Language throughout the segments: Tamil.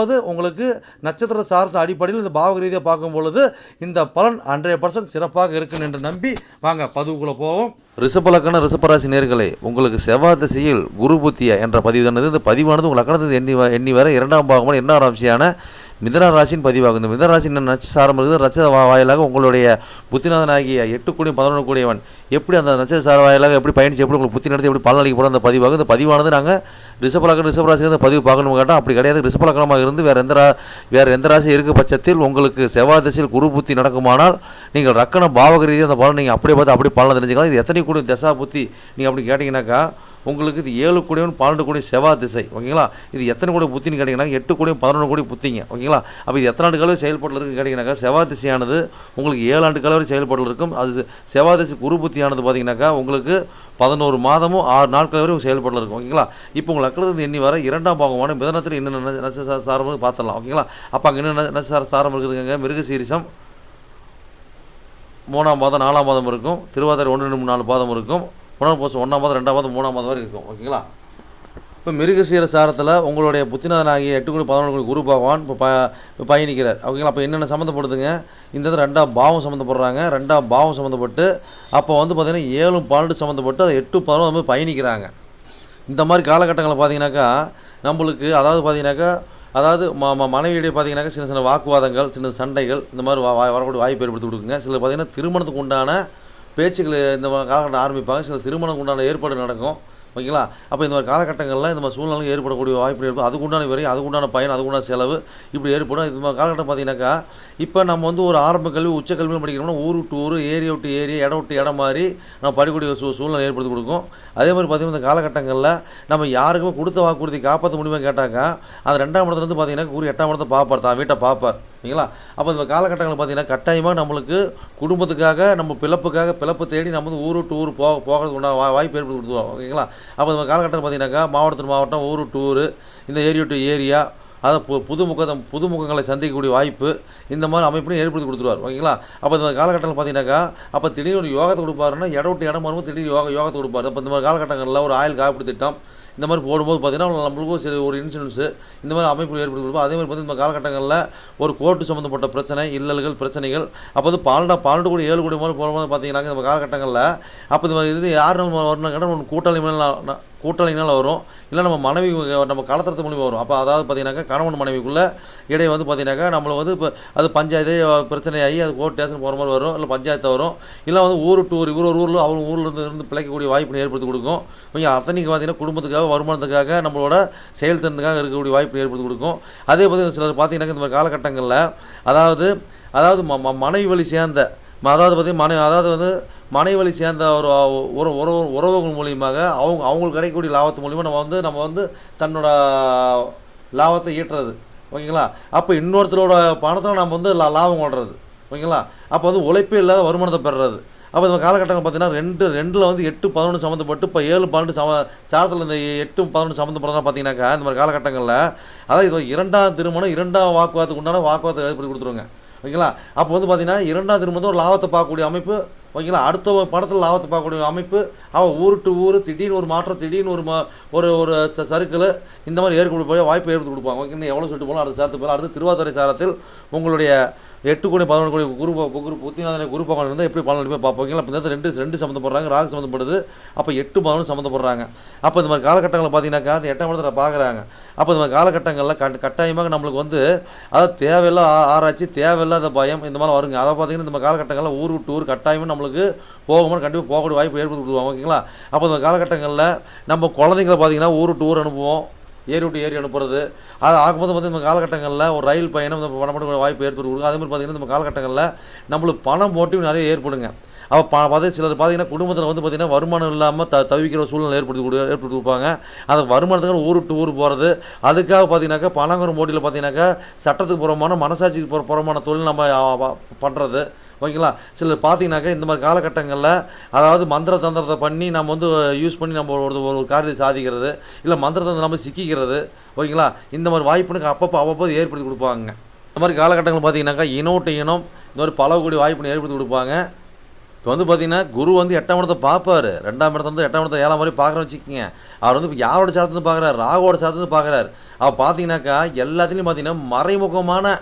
அதாவது உங்களுக்கு நட்சத்திர சார்ந்த அடிப்படையில் இந்த பாவக ரீதியாக பார்க்கும் பொழுது இந்த பலன் ஹண்ட்ரட் பர்சன்ட் சிறப்பாக இருக்கும் என்று நம்பி வாங்க பதிவுக்குள்ளே போவோம். ரிஷபலக்கண ரிஷபராசி நேர்களை உங்களுக்கு செவ்வாய் திசையில் குரு புத்திய என்ற பதிவு தானது இந்த பதிவானது உங்கள் லக்கணத்தை எண்ணி எண்ணி வர இரண்டாம் பாகமான என்ன ராசியான மிதன ராசின் பதிவாகும் மிதன ராசி என்ன நட்ச இருக்குது நட்சத்திர வா- வாயிலாக உங்களுடைய புத்திநாதனாகிய எட்டு கோடி பதினொன்று கோடியவன் எப்படி அந்த நட்சத்திர வாயிலாக எப்படி பயணிச்சு எப்படி உங்களுக்கு புத்தி நடத்தி எப்படி பலன் அளிக்க போகிற அந்த பதிவாகும் இந்த பதிவானது நாங்கள் ரிஷபலக்கணம் ரிஷபராசிக்கு இருந்து பதிவு பார்க்கணும் கேட்டால் அப்படி கிடையாது. ரிஷபலக்கணமாக இருந்து வேறு எந்த ரா வேறு எந்த ராசி இருக்க பட்சத்தில் உங்களுக்கு செவ்வாய் திசையில் குரு புத்தி நடக்குமானால் நீங்கள் ரக்கண பாவக ரீதியாக அந்த பலன் நீங்கள் அப்படியே பார்த்து அப்படி பலன் தெரிஞ்சுக்கலாம். இது எத்தனை கோடி தசா புத்தி நீங்கள் அப்படி கேட்டிங்கனாக்கா உங்களுக்கு இது ஏழு கோடியும் பன்னெண்டு கோடி செவ்வாய் திசை ஓகேங்களா? இது எத்தனை கோடி புத்தின்னு கேட்டிங்கன்னா எட்டு கோடியும் பதினொன்று கோடி புத்திங்க ஓகேங்களா? அப்போ இது எத்தனை ஆண்டு காலம் செயல்பாட்டில் இருக்குன்னு கேட்டிங்கனாக்கா செவ்வாய் திசையானது உங்களுக்கு ஏழு ஆண்டு காலம் செயல்பாட்டில் இருக்கும். அது செவ்வாய் திசை குரு புத்தியானது பார்த்தீங்கன்னாக்கா உங்களுக்கு பதினோரு மாதமும் ஆறு நாட்கள் வரை செயல்பாட்டில் இருக்கும் ஓகேங்களா? இப்போ உங்கள் லக்கணத்துக்கு எண்ணி வர இரண்டாம் பாகமான மிதனத்தில் என்னென்ன நட்ச சாரம் பார்த்துடலாம் ஓகேங்களா? அப்போ அங்கே என்னென்ன நட்ச சாரம் இருக்குதுங்க மிருக சீரிசம். மூணாம் பாதம் நாலாம் பாதம் இருக்கும். திருவாதிரை ஒன்று ரெண்டு மூணு நாலு பாதம் இருக்கும். புனர்பூசம் ஒன்றாம் மாதம் ரெண்டாம் மாதம் மூணாம் மாதம் வரை இருக்கும். ஓகேங்களா? இப்போ மிருகசீர சாரத்தில் உங்களுடைய புத்திநாதனாகிய எட்டு கோடி பதினொன்று கோடி குரு பகவான் இப்போ ப இப்போ பயணிக்கிறார். ஓகேங்களா? அப்போ என்னென்ன சம்மந்தப்படுதுங்க? இந்த இது ரெண்டாம் பாவம் சம்மந்தப்படுறாங்க. ரெண்டாம் பாவம் சம்மந்தப்பட்டு அப்போ வந்து பார்த்திங்கன்னா ஏழும் பன்னெண்டு சம்மந்தப்பட்டு அதை எட்டு பதினொன்று பயணிக்கிறாங்க. இந்த மாதிரி காலகட்டங்களில் பார்த்தீங்கன்னாக்கா நம்மளுக்கு அதாவது பார்த்தீங்கன்னாக்கா அதாவது ம மனைவியுடைய மனைவியிடையே பார்த்தீங்கன்னாக்கா சின்ன சின்ன வாக்குவாதங்கள் சின்ன சண்டைகள் இந்த மாதிரி வா வா- வரக்கூடிய வாய்ப்பு ஏற்படுத்தி கொடுக்குங்க. சில பார்த்தீங்கன்னா திருமணத்துக்கு உண்டான பேச்சுக்கள் இந்த மாதிரி காலகட்டம் ஆரம்பிப்பாங்க. சில திருமணம் உண்டான ஏற்பாடு நடக்கும். ஓகேங்களா? அப்போ இந்த மாதிரி காலகட்டங்களில் இந்த மாதிரி சூழ்நிலை ஏற்படக்கூடிய வாய்ப்பு இருக்கும். அதுக்குண்டான வரையும் அதுக்குண்டான பயன் அதுக்குண்டான செலவு இப்படி ஏற்படும். இந்த மாதிரி காலகட்டம் பார்த்தீங்கன்னாக்கா இப்போ நம்ம வந்து ஒரு ஆரம்ப கல்வி உச்ச கல்வியில் படிக்கிறோம்னா ஊர் விட்டு ஊர் ஏரியா விட்டு ஏரியா இடம் விட்டு இடம் மாதிரி நம்ம படிக்கூடிய சூ சூழ்நிலை ஏற்படுத்தி கொடுக்கும். அதே மாதிரி பார்த்தீங்கன்னா இந்த காலகட்டங்களில் நம்ம யாருக்குமே கொடுத்த வாக்குறுதி காப்பாற்ற முடியுமா கேட்டாக்கா அந்த ரெண்டாம் இடத்துலேருந்து பார்த்தீங்கன்னா குரு எட்டாம் இடத்தை பார்ப்பார். தான் வீட்டை பார்ப்பார். ஓகேங்களா அப்போ இந்த காலகட்டங்களில் பார்த்தீங்கன்னா கட்டாயமாக நம்மளுக்கு குடும்பத்துக்காக நம்ம பிழப்புக்காக பிழப்பு தேடி நம்ம வந்து ஊர் விட்டு ஊர் போக போகிறதுக்கு உண்டான வா- வாய்ப்பு ஏற்படுத்தி கொடுத்துருவோம் ஓகேங்களா? அப்போ இந்த காலகட்டம் பார்த்தீங்கன்னாக்கா மாவட்டத்து மாவட்டம் ஊர் விட்டு ஊர் இந்த ஏரியா டு ஏரியா அதை பு புதுமுக புதுமுகங்களை சந்திக்கக்கூடிய வாய்ப்பு இந்த மாதிரி அமைப்பையும் ஏற்படுத்தி கொடுத்துருவார் ஓகேங்களா? அப்போ இந்த காலகட்டத்தில் பார்த்தீங்கன்னாக்கா அப்போ திடீர்னு ஒரு யோகத்தை கொடுப்பாருன்னா இடம் விட்டு இடம் வரும்போது திடீர்னு யோகா யோகத்தை கொடுப்பாரு. அப்போ இந்த மாதிரி காலகட்டங்களில் ஒரு ஆயுள் காப்பீடு திட்டம் இந்த மாதிரி போடும்போது பார்த்தீங்கன்னா நம்மளுக்கும் சரி ஒரு இன்சூரன்ஸு இந்த மாதிரி அமைப்புகள் ஏற்படுத்தி கொடுப்போம். அதே மாதிரி பார்த்தீங்கன்னா இந்த காலகட்டங்களில் ஒரு கோர்ட்டு சம்மந்தப்பட்ட பிரச்சனை இல்லல்கள் பிரச்சனைகள். அப்போ வந்து பன்னெண்டா பன்னெண்டு கோடி ஏழு கோடி மாதிரி போகும்போது பார்த்தீங்கன்னா இந்த காலகட்டங்களில் அப்போ இந்த மாதிரி இது யார் நம்ம வரணும் கேட்டால் ஒன்று கூட்டாளி மேலே வரும். இல்லை நம்ம மனைவி நம்ம கலத்தரத்து மூலிமா வரும். அப்போ அதாவது பார்த்தீங்கன்னாக்கா கணவன் மனைவிக்குள்ளே இடையே வந்து பார்த்தீங்கன்னாக்கா நம்மளை வந்து இப்போ அது பஞ்சாயத்து பிரச்சனையாகி அது கோர்ட் ஸ்டேஷன் போகிற மாதிரி வரும் இல்லை பஞ்சாயத்து வரும். இல்லை வந்து ஊர் டு இவர் ஒரு ஊரில் அவங்க ஊரில் இருந்து இருந்து பிழைக்கக்கூடிய வாய்ப்பு ஏற்படுத்தி கொடுக்கும். இவங்க அத்தனைக்கு பார்த்தீங்கன்னா குடும்பத்துக்காக வருமானத்துக்காக நம்மளோட செயல்திறனுக்காக இருக்கக்கூடிய வாய்ப்பு ஏற்படுத்தி கொடுக்கும். அதே பார்த்தீங்கன்னா சிலர் பார்த்தீங்கன்னா இந்த மாதிரி காலகட்டங்களில் அதாவது அதாவது ம- ம- மனைவி வழி சேர்ந்த அதாவது பார்த்தீங்கன்னா மனை அதாவது வந்து மனைவி வழி சேர்ந்த ஒரு உறவு உறவு உறவுகள் மூலியமாக அவங்க அவங்களுக்கு கிடைக்கக்கூடிய லாபத்து மூலியமாக நம்ம வந்து நம்ம வந்து தன்னோட லாபத்தை ஈட்டுறது. ஓகேங்களா? அப்போ இன்னொருத்தரோட பணத்தில் நம்ம வந்து லா- லாபம் கொள்வது ஓகேங்களா? அப்போ வந்து உழைப்பே இல்லாத வருமானத்தை பெறுறது. அப்போ இந்த காலகட்டங்கள் பார்த்தீங்கன்னா ரெண்டு ரெண்டில் வந்து எட்டு பதினொன்று சம்மந்தப்பட்டு இப்போ ஏழு பன்னெண்டு சம சாரத்தில் இந்த எட்டு பதினொன்று சம்மந்தப்படுறதா பார்த்தீங்கன்னாக்கா இந்த மாதிரி காலகட்டங்களில் அதாவது இது இரண்டாம் திருமணம் இரண்டாம் வாக்குவாதத்துக்கு உண்டான வாக்குவாதத்தை ஏற்படுத்தி கொடுத்துருவாங்க. ஓகேங்களா? அப்போ வந்து பார்த்தீங்கன்னா இரண்டாம் திருமணம் ஒரு லாபத்தை பார்க்கக்கூடிய அமைப்பு ஓகேங்களா? அடுத்த படத்தில் லாபத்தை பார்க்கக்கூடிய அமைப்பு அவன் ஊர் டு ஊர் திடீர்னு ஒரு மாற்றம் திடீர்னு ஒரு ஒரு ஒரு ச- சறுக்கல் இந்த மாதிரி ஏற்படுத்த வாய்ப்பு ஏற்படுத்தி கொடுப்பாங்க. ஓகேங்களா எவ்வளோ சொல்லிட்டு போகலாம் அடுத்த சாரத்துக்கு போகலாம் அடுத்து திருவாதிரை சாரத்தில் உங்களுடைய எட்டு கோடி பதினொன்று கோடி குரு குரு புத்திநாதனை குரு பகவான் இருந்தால் எப்படி பலன் போய் பார்ப்போங்களா? அப்போ இந்த ரெண்டு ரெண்டு சம்மந்தப்படுறாங்க. ராகு சம்மந்தப்படுது. அப்போ எட்டு பதினொன்று சம்மந்தப்படுறாங்க. அப்போ இந்த மாதிரி காலகட்டங்களில் பார்த்தீங்கன்னாக்கா அந்த எட்டாம் இடத்துல பார்க்குறாங்க. அப்போ இந்த மாதிரி காலகட்டங்களில் கட் கட்டாயமாக நம்மளுக்கு வந்து அதாவது தேவையில்லாத ஆராய்ச்சி தேவையில்லாத பயம் இந்த மாதிரி வருங்க. அதை பார்த்தீங்கன்னா இந்த மாதிரி காலகட்டங்களில் ஊர் விட்டு ஊர் கட்டாயமாக நம்மளுக்கு போகும்போது கண்டிப்பாக போகக்கூடிய வாய்ப்பு ஏற்படுத்தி கொடுத்துருவாங்க ஓகேங்களா? அப்போ இந்த காலகட்டங்களில் நம்ம குழந்தைங்கள பார்த்தீங்கன்னா ஊர் விட்டு ஊர் அனுப்புவோம். ஏறி விட்டு ஏறி அனுப்புறது. அது ஆகும்போது வந்து இந்த காலகட்டங்களில் ஒரு ரயில் பயணம் இந்த பண்ணக்கூடிய வாய்ப்பு ஏற்படுத்தி கொடுக்கும் அதே மாதிரி பார்த்தீங்கன்னா இந்த காலகட்டங்களில் நம்மளுக்கு பணம் மோட்டிவ் நிறைய ஏற்படுங்க. அப்போ பா பார்த்து சிலர் பார்த்தீங்கன்னா குடும்பத்தில் வந்து பார்த்தீங்கன்னா வருமானம் இல்லாமல் த தவிக்கிற சூழ்நிலை ஏற்படுத்தி கொடு ஏற்படுத்தி கொடுப்பாங்க. அந்த வருமானத்துக்கு ஊர் விட்டு ஊர் போகிறது அதுக்காக பார்த்தீங்கன்னாக்கா பணங்கிற போட்டியில் பார்த்தீங்கன்னாக்கா சட்டத்துக்கு புறமான மனசாட்சிக்கு புற புறமான தொழில் நம்ம பண்ணுறது ஓகேங்களா? சிலர் பார்த்தீங்கன்னாக்கா இந்த மாதிரி காலகட்டங்களில் அதாவது மந்திர தந்திரத்தை பண்ணி நம்ம வந்து யூஸ் பண்ணி நம்ம ஒரு ஒரு காரியத்தை சாதிக்கிறது இல்லை மந்திர தந்திரம் நம்ம சிக்கிக்கிறது ஓகேங்களா? இந்த மாதிரி வாய்ப்புனுக்கு அப்பப்போ அவ்வப்போது ஏற்படுத்தி கொடுப்பாங்க. இந்த மாதிரி காலகட்டங்கள் பார்த்தீங்கன்னாக்கா இனோட்டு இனம் இந்த மாதிரி பல கோடி வாய்ப்புன்னு ஏற்படுத்தி கொடுப்பாங்க. இப்போ வந்து பார்த்தீங்கன்னா குரு வந்து எட்டாம் இடத்தை பார்ப்பார். ரெண்டாம் இடத்துல வந்து எட்டாம் இடத்தை ஏழாம் மாதிரி பார்க்குறோம் வச்சுக்கோங்க. அவர் வந்து இப்போ யாரோட சார்ந்து பார்க்குறாரு? ராகோட சார்ந்து பார்க்குறாரு. அவர் பார்த்தீங்கன்னாக்கா எல்லாத்துலேயும் பார்த்தீங்கன்னா மறைமுகமான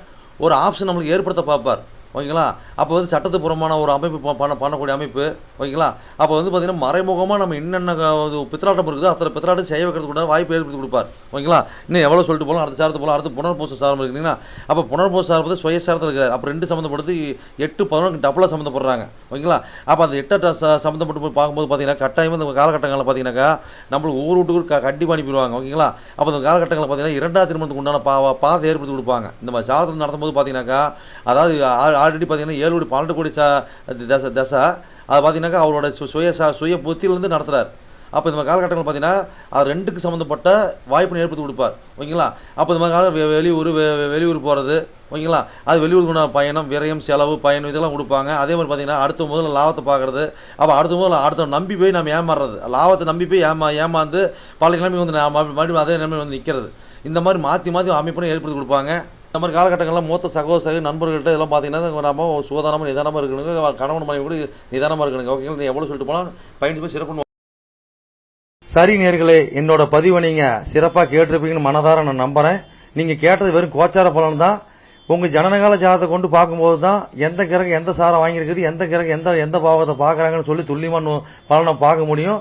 ஒரு ஆப்ஷன் நம்மளுக்கு ஏற்படுத்த பார்ப்பார். ஓகேங்களா? அப்போ வந்து சட்டத்து புறமான ஒரு அமைப்பு பண்ண பண்ணக்கூடிய அமைப்பு ஓகேங்களா? அப்போ வந்து பார்த்தீங்கன்னா மறைமுகமாக நம்ம என்னென்ன க- பித்தலாட்டம் இருக்குதோ அத்தனை பித்தலாட்டம் செய்ய வைக்கிறது கூட வாய்ப்பு ஏற்படுத்தி கொடுப்பார். ஓகேங்களா? இன்னும் எவ்வளோ சொல்லிட்டு போகலாம் அடுத்த சாரத்து போகலாம் அடுத்து புனர்பூச சாரம் இருக்குங்களா அப்போ புனர்பூச சாரம் வந்து சுய சாரத்தில் இருக்கிறார். அப்போ ரெண்டு சம்மந்தப்படுது எட்டு பதினொன்று டபுளாக சம்மந்தப்படுறாங்க. ஓகேங்களா? அப்போ அந்த எட்டு சம்மந்தப்பட்டு போய் பார்க்கும்போது பார்த்தீங்கன்னா கட்டாயமாக இந்த காலகட்டங்களில் பார்த்தீங்கன்னாக்கா நம்மளுக்கு ஊர் வீட்டுக்கு க- கண்டிப்பாக அனுப்பிடுவாங்க. ஓகேங்களா? அப்போ இந்த காலகட்டங்களில் பார்த்தீங்கன்னா இரண்டாவது திருமணத்துக்கு உண்டான பா பாதை ஏற்படுத்தி கொடுப்பாங்க. இந்த மாதிரி சாரத்தில் நடத்தும்போது பார்த்தீங்கன்னாக்கா அதாவது ஆல்ரெடி பார்த்தீங்கன்னா ஏழு கோடி பன்னெண்டு கோடி சா தசை தசை. அதை பார்த்தீங்கன்னாக்கா அவரோட சு- சுய ச சுய புத்தியிலேருந்து நடத்துகிறார் அப்போ இந்த மாதிரி காலகட்டங்கள் பார்த்தீங்கன்னா அது ரெண்டுக்கு சம்மந்தப்பட்ட வாய்ப்பு ஏற்படுத்தி கொடுப்பார். ஓகேங்களா? அப்போ இந்த மாதிரி காலம் வெ- வெளியூர் வெ- வெளியூர் போகிறது ஓகேங்களா? அது வெளியூருக்கு பயணம் விரயம் செலவு பயணம் இதெல்லாம் கொடுப்பாங்க. அதே மாதிரி பார்த்தீங்கன்னா அடுத்த முதல்ல லாபத்தை பார்க்குறது. அப்போ அடுத்த முதல்ல அடுத்த நம்பி போய் நம்ம ஏமாறுறது. லாபத்தை நம்பி போய் ஏமா ஏமாந்து பல நிலைமை வந்து நான் மறுபடியும் அதே நிலைமை வந்து நிற்கிறது இந்த மாதிரி மாற்றி மாற்றி அமைப்புன்னு ஏற்படுத்தி கொடுப்பாங்க. இந்த மாதிரி காலகட்டங்களில் மூத்த சகோதர சகோ நண்பர்கள்ட்ட இதெல்லாம் பார்த்தீங்கன்னா நம்ம சுகாதாரமாக நிதானமாக இருக்கணுங்க. கணவன் மனைவி கூட நிதானமாக இருக்கணுங்க. ஓகேங்களா? நீ எவ்வளோ சொல்லிட்டு போனால் பயணிச்சு போய் சிறப்பு சரி நேர்களே என்னோட பதிவை நீங்கள் சிறப்பாக கேட்டிருப்பீங்கன்னு மனதார நான் நம்புகிறேன் நீங்கள் கேட்டது வெறும் கோச்சார பலன் தான். உங்கள் ஜனனகால ஜாதத்தை கொண்டு பார்க்கும்போது தான் எந்த கிரகம் எந்த சாரம் வாங்கியிருக்குது எந்த கிரகம் எந்த எந்த பாவத்தை பார்க்குறாங்கன்னு சொல்லி துல்லியமான பலனை பார்க்க முடியும்.